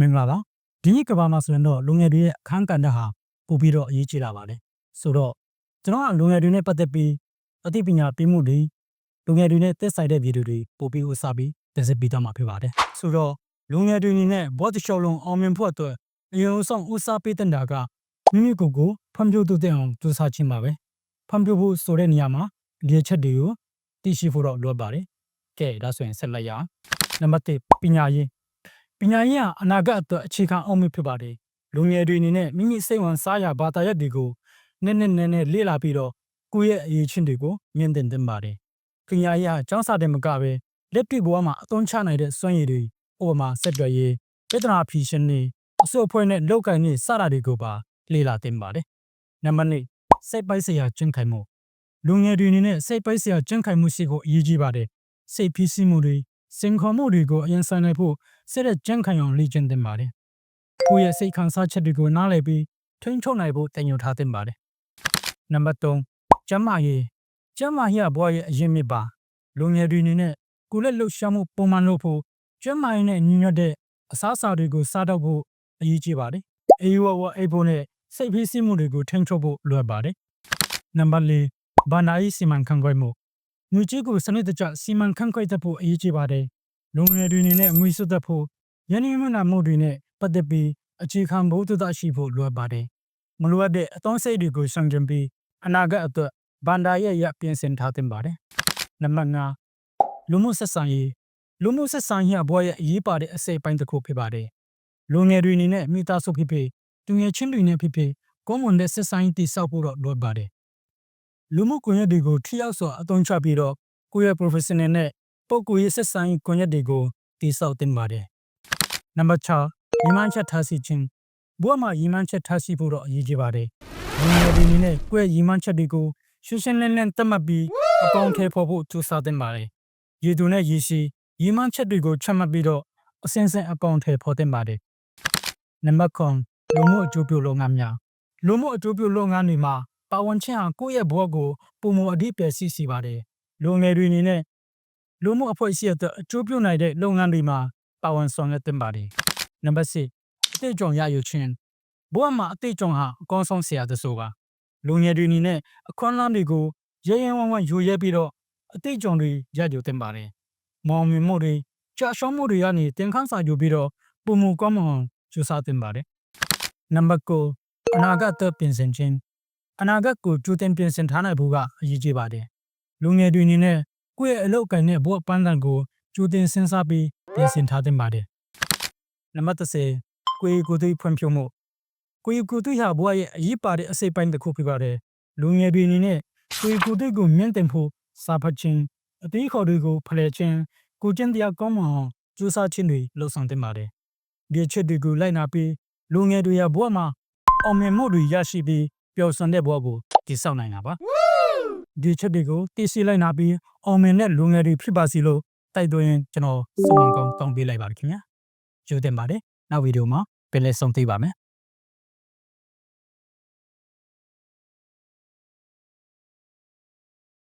မင်္ဂလာပါဒီနေ့ကဘာမှာဆိုရင်တော့လူငယ်တွေရဲ့အခန်းကဏ္ဍဟာပို့ပြီးတော့အရေးကြီးလာပါတယ်ဆိုတော့ကျွန်တော်ကလူငယ်တွေနဲ့ပတ်သက်ပြီးအသိပညာပေးမှုတွေလူငယ်တွေနဲ့သက်ဆိုင်တဲ့ဗီဒီယိုတွေပို့ပြီးဥစားပြီးတင်ဆက်ပေးသွားမှာဖြစ်ပါတယ်ဆိုတော့လူငယ်တွေအနေနဲ့ဘော့တရှော်လုံးအောင်မြင်ဖို့အတွက်အရင်ဆုံးဥစားပေးတဲ့တာကမိမိကိုယ်ကိုဖွံ့ဖြိုးတိုးတက်အောင်ကြိုးစားခြင်းပါပဲဖွံ့ဖြိုးဖို့ဆိုတဲ့နေရာမှာဒီအချက်တွေကိုသိရှိဖို့တော့လိုအပ်ပါတယ်ကဲဒါဆိုရင်ဆက်လက်ရအောင်နံပါတ်1ပညာရေး ပညာရေးဟာအနာဂတ်အတွက်အခြေခံအောင်မြင်ဖြစ်ပါတယ်။လူငယ်တွေအနေနဲ့မိမိစိတ်ဝင်စားရာဘာသာရပ်တွေကိုနည်းနည်းနည်းနည်းလေ့လာပြီးတော့ကိုယ့်ရဲ့အရေးချင်းတွေကိုမြင်တင်သင့်ပါတယ်။ပညာရေးဟာကျောင်းစာတင်မကပဲလက်တွေ့ဘဝမှာအသုံးချနိုင်တဲ့စွမ်းရည်တွေဥပမာဆက်သွယ်ရေးပြဿနာဖြေရှင်းနေအစိုးအဖွဲ့နဲ့လောက်ကင်နေစတာတွေကိုပါလေ့လာသင့်ပါတယ်။နံပါတ်2စိတ်ပိုက်စရာကျင့်ခိုင်မှုလူငယ်တွေအနေနဲ့စိတ်ပိုက်စရာကျင့်ခိုင်မှုရှိဖို့အရေးကြီးပါတယ်။စိတ်ဖိစီးမှုတွေစင်ခေါ်မှုတွေကိုအရင်ဆိုင်နိုင်ဖို့ စိတ်ရဲ့ကြံ့ခိုင်အောင်လေ့ကျင့်သင့်ပါတယ်။ကိုယ့်ရဲ့စိတ်ခံစားချက်တွေကိုနားလည်ပြီးထိန်းချုပ်နိုင်ဖို့တင်ယူထားသင့်ပါတယ်။နံပါတ်3ကျန်းမာရေးကျန်းမာရေးကဘဝရဲ့အရင်မြစ်ပါလူငယ်တွေအနေနဲ့ကိုယ်လက်လှုပ်ရှားမှုပုံမှန်လုပ်ဖို့ကျန်းမာရေးနဲ့ညီညွတ်တဲ့အစားအစာတွေကိုစားတော့ဖို့အရေးကြီးပါတယ်။အေးဝဝအိပ်ဖို့နဲ့စိတ်ဖိစီးမှုတွေကိုထိန်းချုပ်ဖို့လိုအပ်ပါတယ်။နံပါတ်4ဘာနာရေးစီမံခန့်ခွဲမှုငွေကြေးကိုစနစ်တကျစီမံခန့်ခွဲတတ်ဖို့အရေးကြီးပါတယ်။ လူငယ်တွေအနေနဲ့ငွေစွတ်တတ်ဖို့ယနေ့မှနာမှုတွေနဲ့ပတ်သက်ပြီးအခြေခံဘုဒ္ဓတာရှိဖို့လိုအပ်ပါတယ်။မလိုအပ်တဲ့အသွင်းစိတ်တွေကိုရှောင်ကျဉ်ပြီးအနာဂတ်အတွက်ဗန္ဒာရဲ့ရပြင်ဆင်ထားသင့်ပါတယ်။နံပါတ်5လူမှုဆက်ဆံရေးလူမှုဆက်ဆံရေးဘဝရဲ့အရေးပါတဲ့အစိတ်အပိုင်းတစ်ခုဖြစ်ပါတယ်။လူငယ်တွေအနေနဲ့မိသားစုဖြစ်ဖြစ်သူငယ်ချင်းတွေနဲ့ဖြစ်ဖြစ်ကောမွန်တဲ့ဆက်ဆံရေးတည်ဆောက်ဖို့တော့လိုအပ်ပါတယ်။လူမှုကွန်ရက်တွေကိုထိရောက်စွာအသုံးချပြီးတော့ကိုယ့်ရဲ့ professional နဲ့ ပုဂ္ဂိုလ်ရေးဆက်ဆံရေးကွန်ရက်တွေကိုတည်ဆောက်သင့်ပါတယ်။နံပါတ်6ရီမန်းချက်ထားစီခြင်းဘဝမှာရီမန်းချက်ထားစီဖို့တော့အရေးကြီးပါတယ်။လူငယ်တွေအနေနဲ့ကိုယ့်ရဲ့ရီမန်းချက်တွေကိုရှင်းရှင်းလင်းလင်းသတ်မှတ်ပြီးအကောင့်ထဲပေါ်ဖို့ကြိုးစားသင့်ပါတယ်။ရည်သူနဲ့ရည်ရှိရီမန်းချက်တွေကိုချမှတ်ပြီးတော့အစင်းစင်းအကောင့်ထဲပေါ်သင့်ပါတယ်။နံပါတ်9လူမှုအကျိုးပြုလုပ်ငန်းများလူမှုအကျိုးပြုလုပ်ငန်းတွေမှာပါဝင်ခြင်းဟာကိုယ့်ရဲ့ဘဝကိုပုံမအဓိပ္ပာယ်ရှိစေပါတယ်။လူငယ်တွေအနေနဲ့ လူမှုအဖွဲ့အစည်းအတွက်အကျိုးပြုနိုင်တဲ့လုပ်ငန်းတွေမှာပါဝင်ဆောင်ရွက်သင့်ပါတယ်။နံပါတ်10အသိကြုံရယူခြင်းဘဝမှာအသိကြုံဟာအကောင်းဆုံးဆရာသဆိုပါလူငယ်တွေအနေနဲ့အခွင့်အလမ်းတွေကိုရဲရဲဝံ့ဝံ့ယူရဲပြီးတော့အသိကြုံတွေရယူသင့်ပါတယ်မောင်မြင်မှုတွေကြာရှုံးမှုတွေကနေတင်ခန်းစာယူပြီးတော့ပုံမူကောင်းမွန်ကျူစားသင့်ပါတယ်နံပါတ်9အနာဂတ်အတွက်ပြင်ဆင်ခြင်းအနာဂတ်ကိုကြိုတင်ပြင်ဆင်ထားနိုင်ဖို့ကအရေးကြီးပါတယ်လူငယ်တွေအနေနဲ့ ကိုယ့်ရဲ့အလုပ်အကိုင်နဲ့ဘဝပန်းတန်ကိုကြိုတင်စဉ်းစားပြီးပြင်ဆင်ထားသင့်ပါတယ်နံပါတ်10ကိုယ်ကိုယ်သိဖွံ့ဖြိုးမှုကိုယ်ကိုယ်သိဟာဘဝရဲ့အရေးပါတဲ့အစိတ်ပိုင်းတစ်ခုဖြစ်ပါတယ်လူငယ်တွေအနေနဲ့ကိုယ်ကိုယ်သိကိုမြင့်တင်ဖို့စာဖတ်ခြင်းအသေးခေါ်တွေကိုဖလှယ်ခြင်းကိုကျင့်တရားကောင်းမွန်အောင်ကြိုးစားခြင်းတွေလှုပ်ဆောင်သင့်ပါတယ်ဒီအချက်တွေကိုလိုက်နာပြီးလူငယ်တွေရဲ့ဘဝမှာအောင်မြင်မှုတွေရရှိပြီးပျော်ရွှင်တဲ့ဘဝကိုတည်ဆောက်နိုင်တာပါ ဒီချက်တွေကိုတည်ရှိလိုက်နာပြီးအောင်မြင်တဲ့လူငယ်တွေဖြစ်ပါစီလို့တိုက်တွန်းရင်ကျွန်တော်စုံမကောင်းတောင်းပေးလိုက်ပါရခင်ဗျာကျေးဇူးတင်ပါတယ်နောက်ဗီဒီယိုမှာပြန်လည်ဆုံတွေ့ပါမယ်